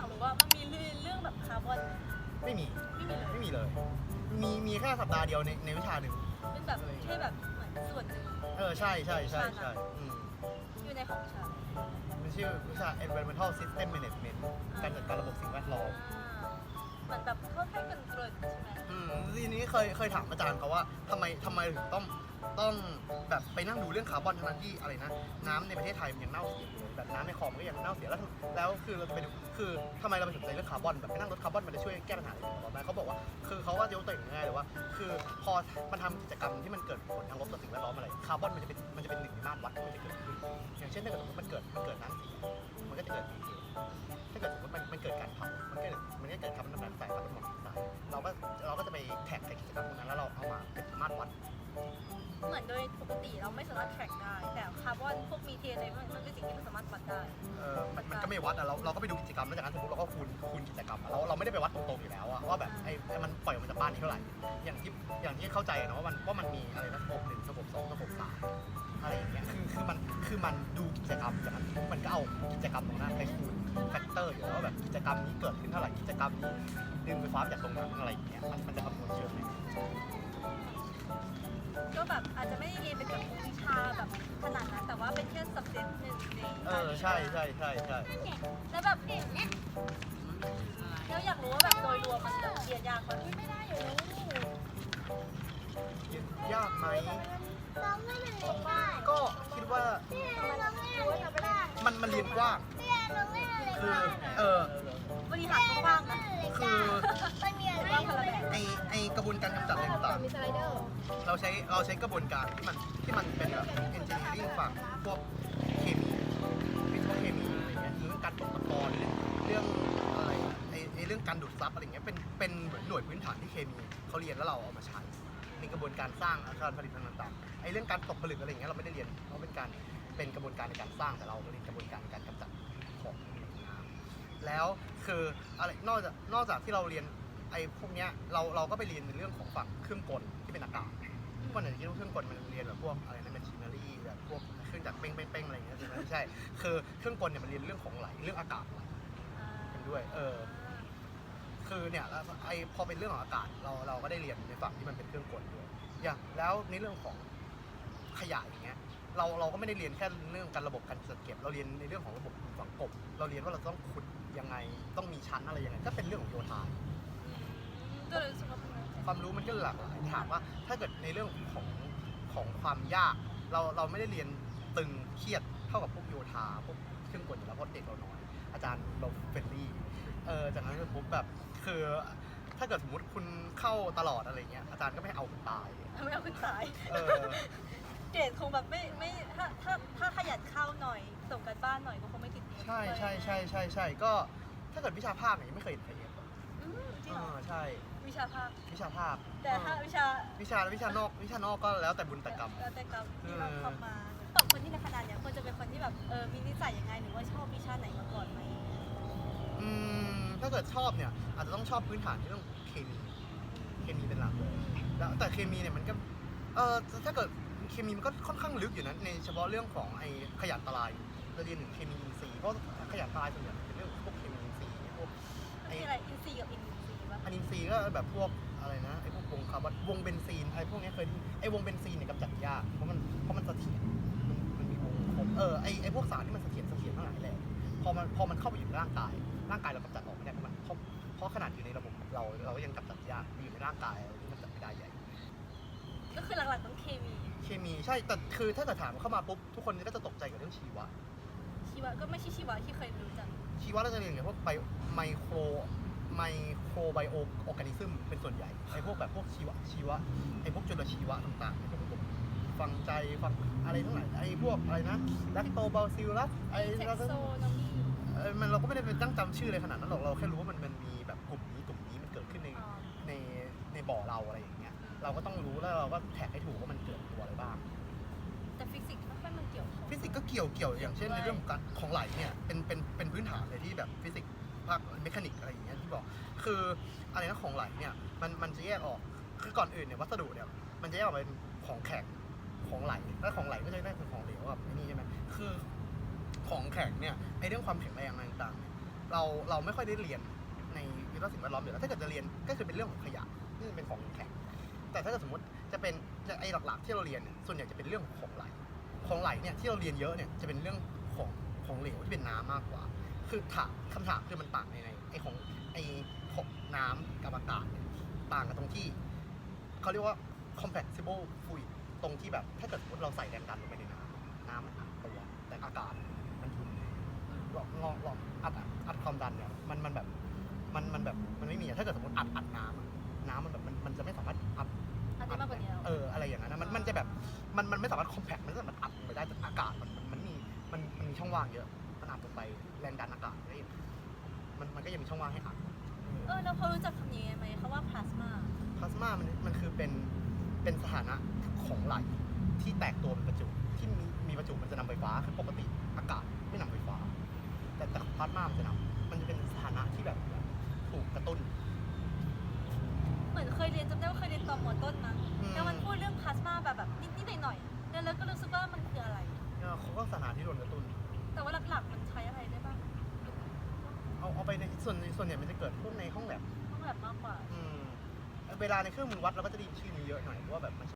ากรู้ว่ามันมีเรื่องเรื่องแบบคาร์บอนไหมไม่มีไม่มีเลย ไม่มีเลย มีมีแค่สัปดาห์เดียวในในวิชาหนึ่งเป็นแบบแค่แบบเหมือนส่วนหนึ่งเออใช่ใช่ใช่ใช่อืมอยู่ในของฉันมันชื่อวิชา environmental system management การจัดการระบบสิ่งแวดล้อมอ่าเหมือนแบบค่อนข้างเกินเกินๆใช่ไหมอืมทีนี้เคยเคยถามอาจารย์เขาว่าทำไมทำไมถึงต้อง ต้องแบบไปนั่งดูเรื่องคาร์บอนทั้งที่อะไรนะน้ำในประเทศไทยมันยังเน่าเสียอยู่เลยแบบน้ำในคลองมันก็ยังเน่าเสียแล้วแล้วคือเราจะไปดูคือทำไมเราไปสนใจเรื่องคาร์บอนแบบไปนั่งรถคาร์บอนมันจะช่วยแก้ปัญหาอะไรหรือเปล่าเขาบอกว่าคือเขาว่ายกตัวอย่างง่ายเลยว่า คือพอมันทำกิจกรรมที่มันเกิดผลทางลบต่อสิ่งแวดล้อมอะไรคาร์บอนมันจะเป็นมันจะเป็นหนึ่งในมาตรวัดที่มันจะเกิดขึ้นอย่างเช่นถ้าเกิดสมมติมันเกิดมันเกิดน้ำเสียมันก็จะเกิดมีเทนถ้าเกิดสมมติมันมันเกิดการเผามันก็เกิ ติเราไม่สามารถแทร็กได้ แต่คาร์บอนพวกมีเทนอะไรมันมันเป็นสิ่งที่มันสามารถวัดได้ เออมันมันก็ไม่วัดอะเราเราก็ไปดูกิจกรรมแล้วจากนั้นสมมติเราก็คูณคูณกิจกรรมอะเราเราไม่ได้ไปวัดตรงๆอยู่แล้วอะว่าแบบไอ้ไอ้มันปล่อยออกมาจากบ้านนี่เท่าไหร่ อย่างที่อย่างที่เข้าใจอะนะว่ามันว่ามันมีอะไรนะระบบหนึ่งระบบสองระบบสามอะไรอย่างเงี้ยคือคือมันคือมันดูกิจกรรมจากนั้นมันก็เอากิจกรรมตรงนั้นไปคูณแฟกเตอร์อยู่แล้วว่าแบบกิจกรรมนี้เกิดขึ้นเท่าไหร่กิจกรรมนี้ดึงไฟฟ้าจากตรงนั้นอะไรอย่างเงี้ยมันมันจะคำนวณเชิงเลยก็ ขนาดนั้นแต่ว่าเป็นแค่ subject หนึ่งในเออใช่ใช่ใช่ใช่แล้วแบบแล้วอยากรู้ว่าแบบโดยรวมมันแบบเรียนยากกว่าไม่ได้อยู่เรียนยากไหมเราไม่ได้เรียนได้ก็คิดว่าเราไม่ได้เรียนได้มันมันเรียนกว้างเราไม่ได้เรียนคือได้เออบริหาร เราใช้เราใช้กระบวนการที่มันที่มันเป็นแบบเอนจิเนียริ่งฝั่งพวกเคมีวิศวเคมีอะไรเงี้ยเรื่องการตกตะกอนเรื่องอะไรไอไอเรื่องการดูดซับอะไรเงี้ยเป็นเป็นเหมือนหน่วยพื้นฐานที่เคมีเขาเรียนแล้วเราเอามาใช้ในกระบวนการสร้างอาคารผลิตต่างๆไอ้เรื่องการตกผลึกอะไรเงี้ยเราไม่ได้เรียนเพราะเป็นการเป็นกระบวนการในการสร้างแต่เราเรียนกระบวนการในการกำจัดของน้ำแล้วคืออะไรนอกจากนอกจากที่เราเรียนไอ้พวกเนี้ยเราเราก็ไปเรียนในเรื่องของฝั่งเครื่องกลที่เป็นอากาศ รื่องกลมันเรียนแบบพวกอะไรนะแมชชีนารีแบบพวกเครื่องจักรเป้งเป้งเป้งอะไรอย่างเงี้ยใช่ไหมไม่ใช่ คือเครื่องกลเนี่ยมันเรียนเรื่องของไหลเรื่องอากาศกันด้วย เออ คือเนี่ยแล้วไอ้พอเป็นเรื่องของอากาศเราเราก็ได้เรียนในฝั่งที่มันเป็นเครื่องกลด้วย อย่างแล้วในเรื่องของขยะอย่างเงี้ยเราเราก็ไม่ได้เรียนแค่เรื่องการระบบการจัดเก็บ เราเรียนในเรื่องของระบบฝังกบ เราเรียนว่าเราต้องขุดยังไงต้องมีชั้นอะไรยังไงก็เป็นเรื่องของโยธาก็เลยรู้สึกว่าเป็นความรู้มันก็หลากหลายถามว่า ถ้าเกิดในเรื่องของ ของความยาก เราเราไม่ได้เรียนตึงเครียดเท่ากับพวกโยธาพวกเครื่องกลอยู่แล้วเพราะเด็กเราน้อย อาจารย์เราเฟรนลี่เออจากนั้นปุ๊บแบบคือถ้าเกิดสมมติคุณเข้าตลอดอะไรเงี้ยอาจารย์ก็ไม่ให้เอาคุณตายไม่เอาขึ้นสายเออเกรดคงแบบไม่ไม่ถ้าถ้าถ้าขยันเข้าหน่อยส่งกันบ้านหน่อยก็คงไม่ติดเกรดใช่ใช่ใช่ใช่ใช่ก็ถ้าเกิดวิชาภาคเนี่ยยังไม่เคยเห็นใครเรียนอืมจริงเหรออ่าใช่ วิชาภาค วิชาภาคแต่ถ้าวิชาวิชาวิชานอก วิชานอกก็แล้วแต่บุญแต่กรรม แล้วแต่กรรมที่เราทำมาตอบคนที่ในคณะเนี่ยควรจะเป็นคนที่แบบเออมีนิสัยยังไงหรือว่าชอบวิชาไหนมาก่อนไหมอืมถ้าเกิดชอบเนี่ยอาจจะต้องชอบพื้นฐานที่เรื่องเคมี เคมีเป็นหลักเลยแล้วแต่เคมีเนี่ยมันก็เออถ้าเกิดเคมีมันก็ค่อนข้างลึกอยู่นะในเฉพาะเรื่องของไอขยะอันตรายเราเรียนถึงเคมีอินทรีย์เพราะขยะอันตรายส่วนใหญ่ นอินทรีย์ก็แบบพวกอะไรนะไอพวกวงคาร์บอนวงเบนซีนอะไรพวกเนี้ยเคยได้ยินไอวงเบนซีนเนี่ยกำจัดยากเพราะมันเพราะมันเสถียรมันมันมีวงครบเออไอไอพวกสารที่มันเสถียรเสถียรทั้งหลายแหละพอมันพอมันเข้าไปอยู่ในร่างกาย ร่างกายเรากำจัดออกไม่ได้เพราะมันเพราะเพราะขนาดอยู่ในระบบเราเราก็ยังกำจัดยากอยู่ในร่างกายที่มันจัดไม่ได้ใหญ่ ก็คือหลักๆต้องเคมีเคมีใช่แต่คือถ้าเกิดถามเข้ามาปุ๊บทุกคนก็จะตกใจกับเรื่องชีวะชีวะก็ไม่ใช่ชีวะที่เคยรู้จักชีวะเราจะเรียนเกี่ยวกับพวกไบไมโคร ไมโครไบโอออร์แกนิซึมเป็นส่วนใหญ่ไอพวกแบบพวกชีวะชีวะไอพวกจุลชีวะต่างๆไอพวกระบบฟังใจฟังอะไรทั้งหลายไอพวกอะไรนะแลคโตบาซิลลัสไอเท็กเราโซโนมีเออมันเราก็ไม่ได้ไปตั้งจำชื่อเลยขนาดนั้นหรอกเราแค่รู้ว่ามันมันมีแบบกลุ่มนี้กลุ่มนี้มันเกิดขึ้นในอ๋อในในบ่อเราอะไรอย่างเงี้ยเราก็ต้องรู้แล้วเราก็แท็กให้ถูกว่ามันเกิดตัวอะไรบ้าง แต่ฟิสิกส์ไม่ค่อยมันเกี่ยวข้อง ฟิสิกส์ก็เกี่ยวเกี่ยวอย่างเช่นในเรื่องของการของไหลเนี่ยเป็นเป็นเป็นพื้นฐานเลยที่แบบฟิสิกส์ ภาคเมคานิกอะไรอย่างเงี้ยที่บอก คืออะไรนะของไหลเนี่ยมันมันจะแยกออก คือก่อนอื่นเนี่ยวัสดุเนี่ยมันจะแยกออกเป็นของแข็งของไหลแล้วของไหลก็จะได้เป็นของเหลวแบบนี่ใช่ไหมคือของแข็งเนี่ยไอเรื่องความแข็งแรงอะไรต่างๆ เราเราไม่ค่อยได้เรียนในวิทยาสิ่งแวดล้อมอยู่แล้วถ้าเกิดจะเรียนก็คือเป็นเรื่องของขยะนี่เป็นของแข็ง แต่ถ้าเกิดสมมติจะเป็นจะไอ้หลักๆที่เราเรียนเนี่ยส่วนใหญ่จะเป็นเรื่องของของไหล ของไหลเนี่ยที่เราเรียนเยอะเนี่ยจะเป็นเรื่องของของเหลวที่เป็นน้ำมากกว่า คือถามคำถามคือมันต่างในในไอ้ของไอ้ของน้ำกับอากาศเนี่ยต่างกันตรงที่เขาเรียกว่า compatible fluid ตรงที่แบบถ้าเกิดสมมติเราใส่แรงดันลงไปในน้ำน้ำมันอัดตัว แต่อากาศมันยุ่นลองลองลองอัดอัดอัดความดันเนี่ยมันมันแบบมันมันแบบมันไม่มีอะถ้าเกิดสมมติอัดอัดน้ำอะน้ำมันแบบมันมันจะไม่สามารถอัดอันนี้มากกว่านี้แล้วเอออะไรอย่างนั้นนะมันมันจะแบบมันมันไม่สามารถคอมแพคมันไม่สามารถอัดลงไปได้แต่อากาศมันมันมันมีมันมันมีช่องว่างเยอะ มันอัดลงไปแรงดันอากาศก็ยังมันมันก็ยังมีช่องว่างให้อัดเออแล้วพอรู้จักคำนี้ไหมคำว่าพลาสมาพลาสมามันมันคือเป็นเป็นสถานะของไหลที่แตกตัวเป็นประจุที่มีมีประจุมันจะนำไฟฟ้าคือปกติอากาศไม่นำไฟฟ้า แต่แต่พลาสมามันจะนำมันจะเป็นสถานะที่แบบถูกกระตุ้น เหมือนเคยเรียนจำได้ว่าเคยเรียนตอนมต้นนะอืมแล้วมันพูดเรื่องพลาสมาแบบแบบนิดๆหน่อยๆแล้วเราก็รู้สึกว่ามันคืออะไรเออเขาก็สถานะที่โดนกระตุ้น แต่ว่าหลักๆมันใช้อะไรได้บ้างเอาเอาไปในส่วนส่วนใหญ่มันจะเกิดพวกในห้องแลบต้องแบบมากกว่า อืมเวลาในเครื่องมือวัดเราก็จะได้ยินชื่อนี้เยอะหน่อยเพราะว่าแบบมัน